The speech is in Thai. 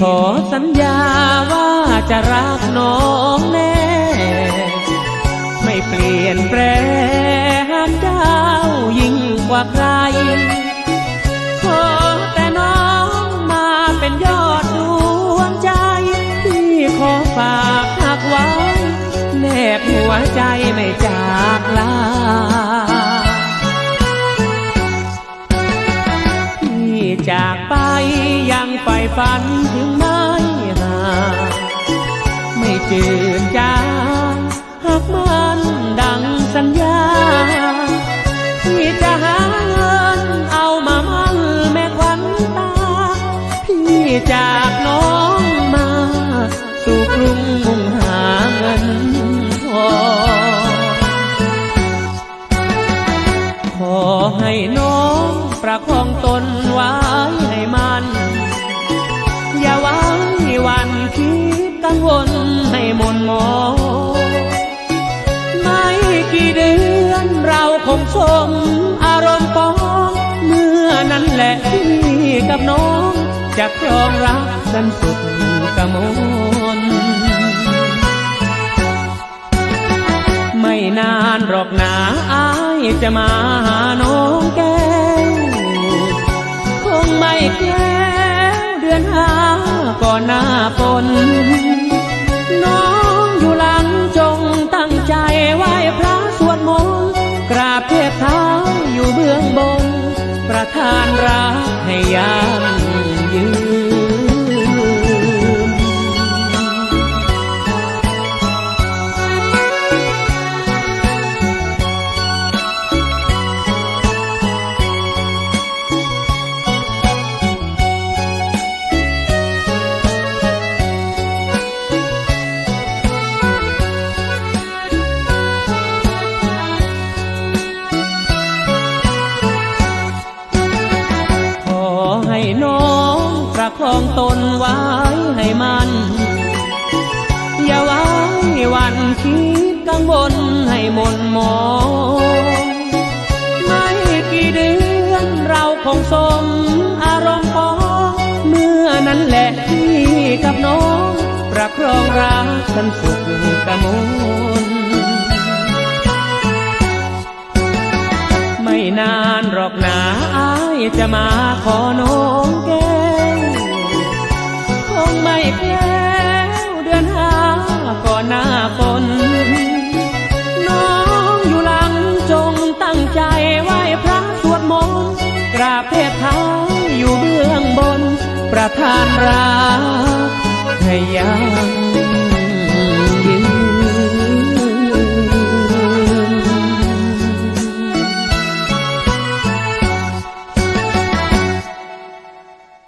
ขอสัญญาว่าจะรักน้องแน่ ไม่เปลี่ยนแปลงหากเจ้ายิ่งกว่าใคร ขอแต่น้องมาเป็นยอดดวงใจที่ขอฝากหักไว้ แนบหัวใจไม่จากลาที่จากไปยังใฝ่ฝันถึง จืดจางหากมันดังสัญญาที่จะหาเงินเอามามั่แม่ควันตา พี่จากน้องมาสู่กรุงมุ่งหาเงินทองขอให้น้องประคองตนไว้ให้มัน อย่าหวังให้วันคิดกังวล สมอารมณ์ปอง เมื่อนั้นแหละพี่กับน้องจะครองรักกันสุดกมลไม่นานหรอกนาอายจะมาหาน้องแก้วคงไม่แก้วเดือนห้าก่อนหน้าฝน บเท้าอยู่เบื้องบน ประทานรักให้ยังยืน องตนไว้ให้มัน อย่าไว้วันคิดกังวลให้หมนหมองไม่กี่เดือนเราคงสมอารมณ์ปองเมื่อนั้นแหละพี่กับน้องประครองรักกันสุขกมลไม่นานหรอกนาอายจะมาขอน้อง เทพเท้าอยู่เบื้องบน ประทานรักให้ยัง